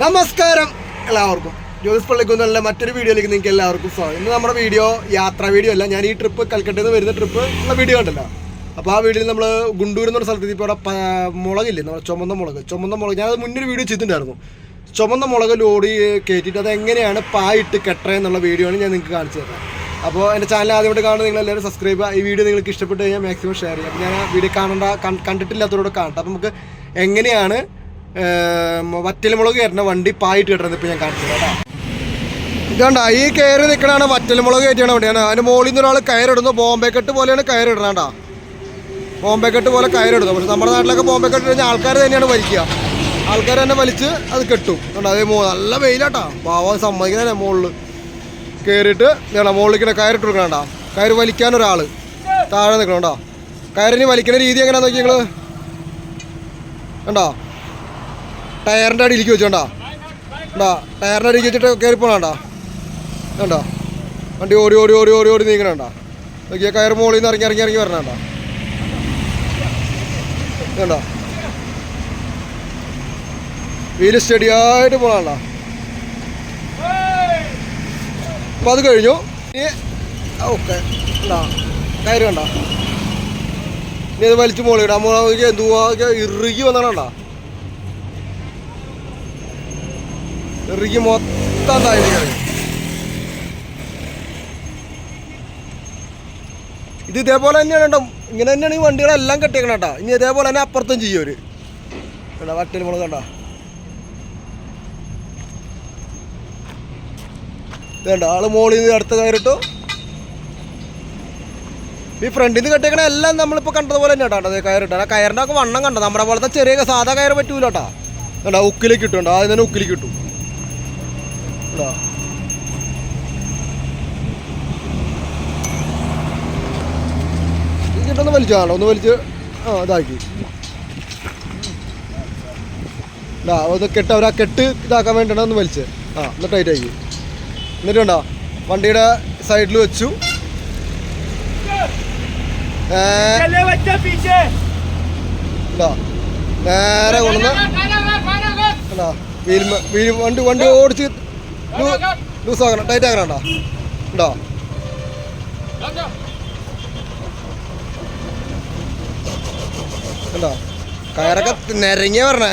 നമസ്കാരം എല്ലാവർക്കും. ജോസ് പള്ളിക്കുന്നല്ല മറ്റൊരു വീഡിയോയിലേക്ക് നിങ്ങൾക്ക് എല്ലാവർക്കും സ്വാഗതം. ഇന്ന് നമ്മുടെ വീഡിയോ യാത്രാ വീഡിയോ അല്ല. ഞാൻ ഈ ട്രിപ്പ് കൽക്കട്ടയിൽ നിന്ന് വരുന്ന ട്രിപ്പ് ഉള്ള വീഡിയോ ഉണ്ടല്ലോ അപ്പോൾ ആ വീഡിയോയിൽ നമ്മൾ ഗുണ്ടൂർ എന്ന് പറഞ്ഞ സ്ഥലത്ത് ഇപ്പോൾ അവിടെ മുളകില്ലേ? നമ്മുടെ ചുമന്ന മുളക്. ചുമന്ന മുളക്. ഞാനത് മുന്നൊരു വീഡിയോ ചെയ്തിട്ടുണ്ടായിരുന്നു. ചുമന്ന മുളക് ലോഡി കയറ്റിയിട്ട് അത് എങ്ങനെയാണ് പായിട്ട് കെട്ടറ എന്നുള്ള വീഡിയോ ആണ് ഞാൻ നിങ്ങൾക്ക് കാണിച്ചു തരാം. അപ്പോൾ എന്റെ ചാനൽ ആദ്യമായിട്ട് കാണുന്നത് നിങ്ങൾ എല്ലാവരും സബ്സ്ക്രൈബ് ചെയ്യുക. ഈ വീഡിയോ നിങ്ങൾക്ക് ഇഷ്ടപ്പെട്ട് കഴിഞ്ഞാൽ മാക്സിമം ഷെയർ ചെയ്യുക. അപ്പോൾ ഞാൻ ആ വീഡിയോ കാണേണ്ട കണ്ടിട്ടില്ലാത്തവരോട് കാണട്ടെ. അപ്പോൾ നമുക്ക് എങ്ങനെയാണ് വറ്റൽമുളക് കയറുന്ന വണ്ടി പായിട്ട് കിട്ടണത് ഇപ്പോൾ ഞാൻ കാണിച്ചു ഇതുകൊണ്ടാ കേട്ടോ ഈ കയറി നിൽക്കണാണ് വറ്റൽമുളക് കയറ്റിയാണ് വണ്ടിയാണ് അതിന് മുകളിൽ നിന്ന് ഒരാൾ കയറിടുന്നു. ബോംബെ കെട്ട് പോലെയാണ് കയറിടണാണ്ടാ ബോംബെ കെട്ട് പോലെ കയറിടുന്നു പക്ഷെ നമ്മുടെ നാട്ടിലൊക്കെ ബോംബെ കെട്ട് കഴിഞ്ഞാൽ ആൾക്കാർ തന്നെയാണ് വലിക്കുക. ആൾക്കാർ തന്നെ വലിച്ച് അത് കെട്ടും. അതേ നല്ല വെയിലാട്ടാ. പാവം സമ്മതിക്കുന്നതന്നെ മുകളിൽ കയറിയിട്ട് ഇതാണ് ഇങ്ങനെ കയറിട്ട് കൊടുക്കണണ്ട കയറ് വലിക്കാൻ ഒരാൾ താഴെ നിൽക്കണം കേട്ടോ കയറിന് വലിക്കുന്ന രീതി എങ്ങനെയാണെന്ന് നോക്കി നിങ്ങൾ കണ്ടോ? ടയറിന്റെ അടിയിലേക്ക് വെച്ചോണ്ടാ. ഉണ്ടാ ടയറിന്റെ അടിയിൽ വെച്ചിട്ട് കയറി പോകണണ്ട വേണ്ടാ വണ്ടി ഓടി ഓടി ഓടി ഓടി ഓടി നീങ്ങണണ്ട. നോക്കിയ കയർ മുകളിൽ നിന്ന് ഇറങ്ങി ഇറങ്ങി ഇറങ്ങി വരണണ്ട. കണ്ടോ? വീൽ സ്റ്റഡി ആയിട്ട് പോകണണ്ട അപ്പം അത് കഴിഞ്ഞു. ഇനി ഓക്കെ. ഉണ്ടാ കയറി വേണ്ട ഇനി അത് വലിച്ചു മുകളിൽ പോകണമെങ്കിൽ എന്തുവാ? ഇറുകി വന്നണണ്ട. ഇറുകി മൊത്തം താഴെ ഇത് ഇതേപോലെ തന്നെയാണ് കേട്ടോ. ഇങ്ങനെ തന്നെയാണ് ഈ വണ്ടികളെല്ലാം കെട്ടിയേക്കണം കേട്ടോ. ഇനി ഇതേപോലെ തന്നെ അപ്പുറത്തും ചെയ്യും അവർ വട്ടിൽ വറ്റൽ മുളക് കേട്ടോ ഇതേണ്ട ആൾ മോളിൽ നിന്ന് അടുത്ത് കയറിട്ടു ഈ ഫ്രണ്ടിൽ നിന്ന് കെട്ടിയേക്കണ എല്ലാം നമ്മളിപ്പോൾ കണ്ടതുപോലെ തന്നെ കേട്ടോ. കയറിട്ടാ ആ കയറിന്റെ ഒക്കെ വണ്ണം കണ്ടോ? നമ്മുടെ പോലത്തെ ചെറിയ സാധാ കയറ് പറ്റൂല കേട്ടോ. കണ്ടാ? ഉക്കിലേക്ക് കിട്ടും ആദ്യം തന്നെ ഉക്കിലേക്ക് കിട്ടും ഇതാ വലിച്ചു വലിച്ചാണല്ലോ ഒന്ന് വലിച്ച് ആ ഇതാക്കി. ഇതാ ഒന്ന് കെട്ട് അവരാ കെട്ട് ഇതാക്കാൻ വേണ്ടിയാണ് ഒന്ന് വലിച്ച്. ആ ഒന്ന് ടൈറ്റ് ആക്കി. എന്നിട്ട് കണ്ടോ വണ്ടിയുടെ സൈഡിൽ വെച്ചു. നേരെ കൊണ്ടുവന്ന് വണ്ടി വണ്ടി ഓടിച്ച് ലൂസ് ആക്കണം. ടൈറ്റ് ആക്കണം ഉണ്ടോ? ഉണ്ടോ? കയറൊക്കെ നിരങ്ങിയ പറഞ്ഞേ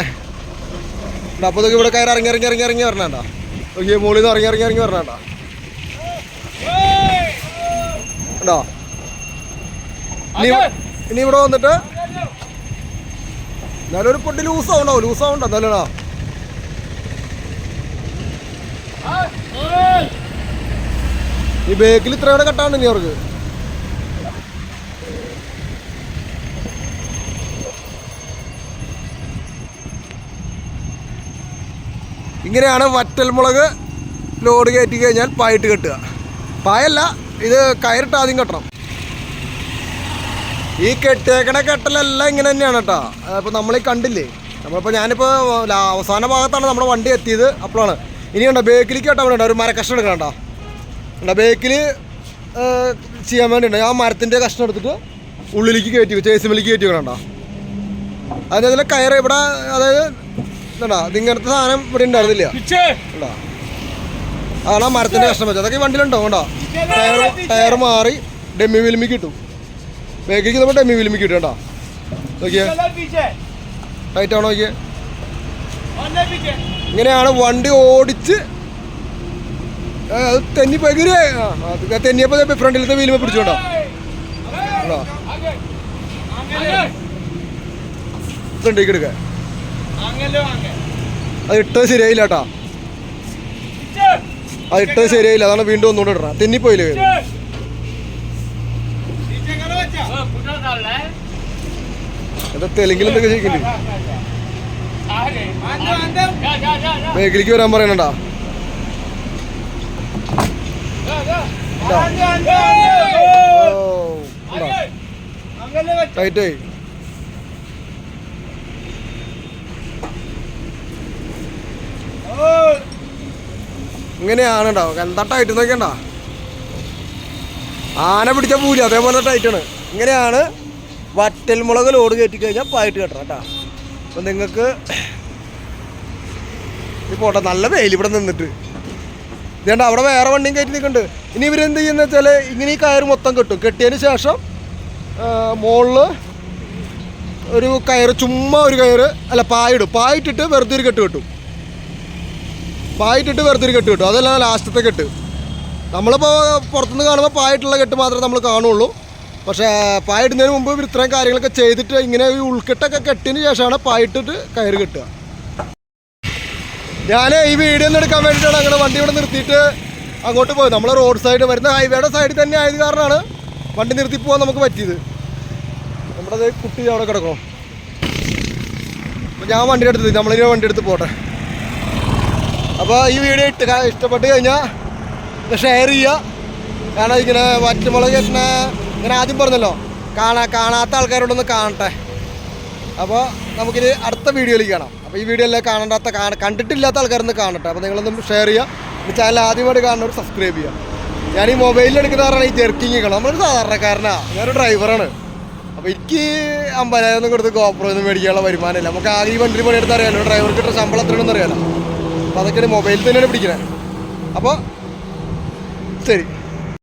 ഉണ്ടോ? അപ്പോൾ ഇതൊക്കെ ഇവിടെ കയറി ഇറങ്ങി ഇറങ്ങി ഇറങ്ങി ഇറങ്ങി പറഞ്ഞാ നോക്കിയ മുകളിൽ നിന്ന് ഇറങ്ങി ഇറങ്ങി ഇറങ്ങി പറഞ്ഞാ ഉണ്ടോ? ഇനി ഇനി ഇവിടെ വന്നിട്ട് എന്നാലും ഒരു പൊട്ടി ലൂസ് ആവണ്ടോ ലൂസ് ആവണ്ടോ എന്നാലും ഈ ബേക്കിൽ ഇത്ര കൂടെ കട്ടാണ് ഇനി അവർക്ക്. ഇങ്ങനെയാണ് വറ്റൽമുളക് ലോഡ് കയറ്റി കഴിഞ്ഞാൽ പായിട്ട് കെട്ടുക. പായല്ല ഇത് കയറിട്ട് ആദ്യം കെട്ടണം. ഈ കെട്ടിയേക്കണ കെട്ടലെല്ലാം ഇങ്ങനെ തന്നെയാണ് കേട്ടോ. അപ്പോൾ നമ്മളീ കണ്ടില്ലേ? നമ്മളിപ്പോൾ ഞാനിപ്പോൾ അവസാന ഭാഗത്താണ് നമ്മുടെ വണ്ടി എത്തിയത് അപ്പോഴാണ്. ഇനി കണ്ടോ ബേക്കിലേക്ക് കേട്ടോ അവിടെ ഒരു മര എടുക്കണം കണ്ടോ ബേക്കിൽ ചെയ്യാൻ വേണ്ടി ആ മരത്തിന്റെ കഷ്ണം എടുത്തിട്ട് ഉള്ളിലേക്ക് കയറ്റി വെച്ചു ചേസിമിലേക്ക് കയറ്റി വെക്കണണ്ട? അതിന്റെ കയറ് ഇവിടെ അതായത് എന്താ ഇതിങ്ങനത്തെ സാധനം ഇവിടെ ഉണ്ടായിരുന്നില്ല. അതാണ് ആ മരത്തിന്റെ കഷ്ണം വെച്ചത്. അതൊക്കെ വണ്ടിയിലുണ്ടോ? കണ്ടോ ടയർ ടയർ മാറി ഡെമ്മി വിലിമി കിട്ടും. ബേക്കിൽ നമ്മൾ ഡെമ്മി വിലിമി കിട്ടും കേട്ടോ. നോക്കിയേ. ടൈറ്റാണോ നോക്കിയേ. ഇങ്ങനെയാണ് വണ്ടി ഓടിച്ച് അത് തെന്നിപ്പോ തെന്നിയപ്പോ ഫ്രണ്ടിലത്തെ വീലുമ പിടിച്ചോണ്ടോ? അത് ഇട്ടത് ശരിയായില്ല കേട്ടാ അത് ഇട്ടത് ശരിയായില്ല. അതാണ് വീണ്ടും ഒന്നുകൂടെ ഇടണം. തെന്നിപ്പോയില്ലേ എന്താ തെലുങ്കിൽ എന്തൊക്കെ ചെയ്യിക്കില്ലേ മേഖലയ്ക്ക് വരാൻ പറയണ്ടാ ടൈറ്റ് ഇങ്ങനെയാണ് ഉണ്ടാവും എന്താ ടൈറ്റ് നോക്കണ്ട ആന പിടിച്ച പൂല അതേപോലെ ടൈറ്റാണ് ഇങ്ങനെയാണ് വറ്റൽ മുളക് ലോഡ് കയറ്റി കഴിഞ്ഞാൽ പായിട്ട് കെട്ടണം കേട്ടോ അപ്പൊ നിങ്ങൾക്ക് ഈ പോട്ടെ നല്ല വെയിൽ ഇവിടെ നിന്നിട്ട്. ഇതേണ്ട അവിടെ വേറെ വണ്ടിയും കയറ്റി നിൽക്കുന്നുണ്ട്. ഇനി ഇവരെന്ത് ചെയ്യുന്ന വെച്ചാൽ ഇങ്ങനെ ഈ കയർ മൊത്തം കെട്ടും. കെട്ടിയതിന് ശേഷം മുകളിൽ ഒരു കയർ ചുമ്മാ ഒരു കയറ് അല്ല പായിടും. പായിട്ടിട്ട് വെറുതെ ഒരു കെട്ട് കെട്ടും. പായിട്ടിട്ട് വെറുതെ ഒരു കെട്ട് കെട്ടും. അതല്ല ലാസ്റ്റത്തെ കെട്ട്. നമ്മളിപ്പോൾ പുറത്തുനിന്ന് കാണുമ്പോൾ പായിട്ടുള്ള കെട്ട് മാത്രമേ നമ്മൾ കാണുള്ളൂ. പക്ഷേ പായിടുന്നതിന് മുമ്പ് ഇവർ ഇത്രയും കാര്യങ്ങളൊക്കെ ചെയ്തിട്ട് ഇങ്ങനെ ഈ ഉൾക്കെട്ടൊക്കെ കെട്ടിന് ശേഷമാണ് പായിട്ടിട്ട് കയറ് കെട്ടുക. ഞാൻ ഈ വീഡിയോ ഒന്ന് എടുക്കാൻ വേണ്ടിയിട്ടാണ് അങ്ങനെ വണ്ടി ഇവിടെ നിർത്തിയിട്ട് അങ്ങോട്ട് പോയത് നമ്മൾ റോഡ് സൈഡ് വരുന്ന ഹൈവേയുടെ സൈഡിൽ തന്നെ ആയത് കാരണമാണ് വണ്ടി നിർത്തി പോകാൻ നമുക്ക് പറ്റിയത്. നമ്മുടെ കുട്ടി അവിടെ കിടക്കും അപ്പോൾ ഞാൻ വണ്ടി എടുത്ത് നമ്മളിങ്ങനെ വണ്ടി എടുത്ത് പോട്ടെ. അപ്പോൾ ഈ വീഡിയോ ഇട്ട് ഇഷ്ടപ്പെട്ട് കഴിഞ്ഞാൽ ഷെയർ ചെയ്യുക. കാരണം ഇങ്ങനെ വറ്റമുളക് ചേട്ടനെ ഇങ്ങനെ ആദ്യം പറഞ്ഞല്ലോ കാണാ കാണാത്ത ആൾക്കാരോടൊന്ന് കാണട്ടെ. അപ്പോൾ നമുക്കിത് അടുത്ത വീഡിയോയിലേക്ക് കാണാം. അപ്പോൾ ഈ വീഡിയോ എല്ലാം കാണണ്ടാത്ത കാണ കണ്ടിട്ടില്ലാത്ത ആൾക്കാരൊന്ന് കാണട്ടെ. അപ്പോൾ നിങ്ങളൊന്നും ഷെയർ ചെയ്യുക. ഈ ചാനൽ ആദ്യമായിട്ട് കാണുന്നവർ സബ്സ്ക്രൈബ് ചെയ്യുക ഞാൻ ഈ മൊബൈലിൽ എടുക്കുന്നവരാണ് ഈ ജെർക്കിങ് ക്കണം നമ്മളൊരു സാധാരണക്കാരനാണ് ഞാനൊരു ഡ്രൈവറാണ് അപ്പോൾ എനിക്ക് അമ്പതിനായിരം ഒന്നും കൊടുത്ത് ഗോപ്രോ ഒന്നും മേടിക്കാനുള്ള വരുമാനമില്ല. നമുക്ക് ആകെ ഈ വണ്ടിയിൽ പണിയെടുത്ത് അറിയാലോ ഡ്രൈവർക്ക് കിട്ടുന്ന ശമ്പളം എത്രയാണെന്ന് അറിയാലോ. അപ്പോൾ അതൊക്കെയാണ് മൊബൈലിൽ തന്നെയാണ് പിടിക്കുന്നത് അപ്പോൾ ശരി.